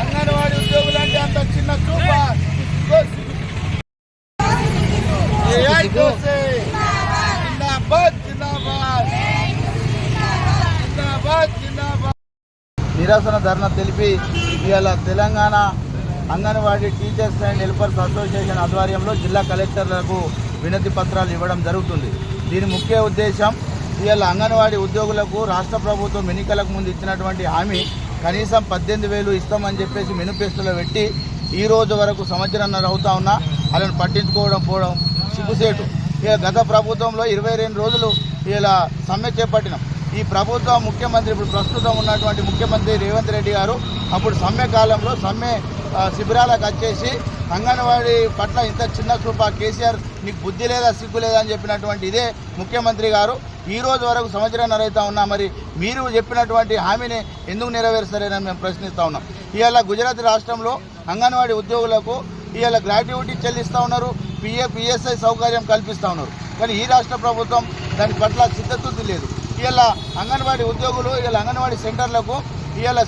అంగన్వాడి ఉద్యోగులు అంటే అంత చిన్న నిరసన ధర్నా తెలిపి ఇవాళ Telangana anganwadi teachers and helpers association ఆధ్వర్యంలో జిల్లా కలెక్టర్లకు వినతి పత్రాలు ఇవ్వడం జరుగుతుంది. దీని ముఖ్య ఉద్దేశం ఇవాళ అంగన్వాడీ ఉద్యోగులకు రాష్ట్ర ప్రభుత్వం ఎన్నికలకు ముందు ఇచ్చినటువంటి హామీ కనీసం పద్దెనిమిది వేలు ఇస్తామని చెప్పేసి మెనిఫెస్టోలో పెట్టి ఈ రోజు వరకు సంవత్సరంన్నర అవుతా ఉన్నా. వాళ్ళని పట్టించుకోవడం పోవడం సిగ్గుసేటు. ఇక గత ప్రభుత్వంలో ఇరవై రెండు రోజులు ఇలా సమ్మె చేపట్టినాం. ఈ ప్రభుత్వం ముఖ్యమంత్రి ఇప్పుడు ప్రస్తుతం ఉన్నటువంటి ముఖ్యమంత్రి రేవంత్ రెడ్డి గారు అప్పుడు సమ్మె కాలంలో సమ్మె శిబిరాలకు వచ్చేసి అంగన్వాడీ పట్ల ఇంత చిన్న చూప కేసీఆర్ నీకు బుద్ధి లేదా సిగ్గు లేదా అని చెప్పినటువంటి ఇదే ముఖ్యమంత్రి గారు. ఈ రోజు వరకు సంవత్సరం నరైతా ఉన్నా మరి మీరు చెప్పినటువంటి హామీని ఎందుకు నెరవేరుస్తారని మేము ప్రశ్నిస్తూ ఉన్నాం. ఇవాళ గుజరాత్ రాష్ట్రంలో అంగన్వాడీ ఉద్యోగులకు ఇవాళ గ్రాట్యుటీ చెల్లిస్తూ ఉన్నారు పిఏ పిఎస్ఐ సౌకర్యం కల్పిస్తూ ఉన్నారు. కానీ ఈ రాష్ట్ర ప్రభుత్వం దాని పట్ల సిద్ధతుది లేదు. ఇవాళ అంగన్వాడీ ఉద్యోగులు ఇవాళ అంగన్వాడీ సెంటర్లకు ఇవాళ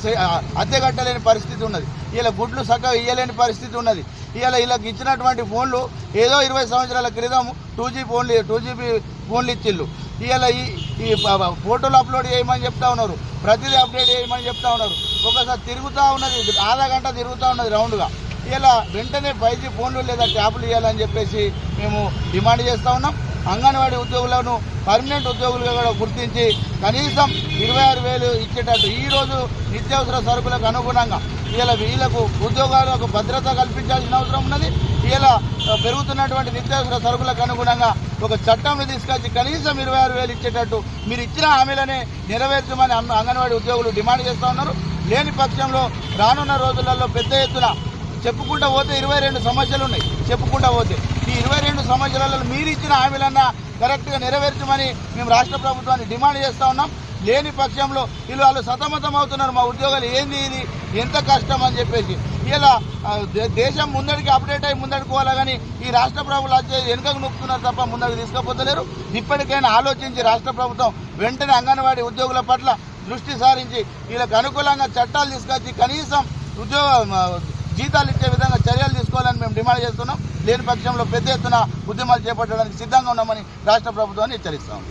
అద్దె కట్టలేని పరిస్థితి ఉన్నది. ఇలా గుడ్లు సక్కగా ఇయ్యలేని పరిస్థితి ఉన్నది. ఇవాళ ఇలా ఇచ్చినటువంటి ఫోన్లు ఏదో ఇరవై సంవత్సరాల క్రితం టూ జీ ఫోన్లు టూ జీబీ ఫోన్లు ఇచ్చిళ్ళు. ఇవాళ ఈ ఈ ఫోటోలు అప్లోడ్ చేయమని చెప్తా ఉన్నారు. ప్రతిదీ అప్డేట్ చేయమని చెప్తా ఉన్నారు. ఒకసారి తిరుగుతూ ఉన్నది. ఆధా గంట తిరుగుతూ ఉన్నది రౌండ్గా. ఇలా వెంటనే ఫైవ్ జీ ఫోన్లు లేదా ట్యాబ్లు ఇవ్వాలని చెప్పేసి మేము డిమాండ్ చేస్తూ ఉన్నాం. అంగన్వాడీ ఉద్యోగులను పర్మనెంట్ ఉద్యోగులుగా కూడా గుర్తించి కనీసం ఇరవై ఆరు వేలు ఇచ్చేటట్టు ఈరోజు నిత్యావసర సరుకులకు అనుగుణంగా ఇలా వీళ్ళకు ఉద్యోగాలకు భద్రత కల్పించాల్సిన అవసరం ఉన్నది. ఇలా పెరుగుతున్నటువంటి నిత్యావసర సరుకులకు అనుగుణంగా ఒక చట్టం తీసుకొచ్చి కనీసం ఇరవై ఆరు వేలు ఇచ్చేటట్టు మీరు ఇచ్చిన హామీలనే నెరవేర్చమని అంగన్వాడీ ఉద్యోగులు డిమాండ్ చేస్తూ ఉన్నారు. లేని పక్షంలో రానున్న రోజులలో పెద్ద ఎత్తున చెప్పుకుంటా పోతే ఇరవై రెండు సమస్యలు ఉన్నాయి. చెప్పుకుంటా పోతే. ఈ ఇరవై రెండు సమస్యలలో మీరు ఇచ్చిన హామీలన్నా కరెక్ట్గా నెరవేర్చమని మేము రాష్ట్ర ప్రభుత్వాన్ని డిమాండ్ చేస్తూ ఉన్నాం. లేని పక్షంలో వీళ్ళు వాళ్ళు సతమతం అవుతున్నారు. మా ఉద్యోగాలు ఏంది ఇది? ఎంత కష్టం అని చెప్పేసి. ఇలా దే- దేశం ముందడికి అప్డేట్ అయ్యి ముందడికి కానీ ఈ రాష్ట్ర ప్రభుత్వం వచ్చే వెనుకకు నొక్కుతున్నారు తప్ప ముందడికి తీసుకుపోతలేరు. ఇప్పటికైనా ఆలోచించి రాష్ట్ర ప్రభుత్వం వెంటనే అంగన్వాడీ ఉద్యోగుల పట్ల దృష్టి సారించి వీళ్ళకు అనుకూలంగా చట్టాలు తీసుకొచ్చి కనీసం ఉద్యోగ జీతాలు ఇచ్చే విధంగా చర్యలు తీసుకోవాలని మేము డిమాండ్ చేస్తున్నాం. లేని పక్షంలో పెద్ద ఎత్తున ఉద్యమాలు చేపట్టడానికి సిద్ధంగా ఉన్నామని రాష్ట్ర ప్రభుత్వాన్ని హెచ్చరిస్తాం.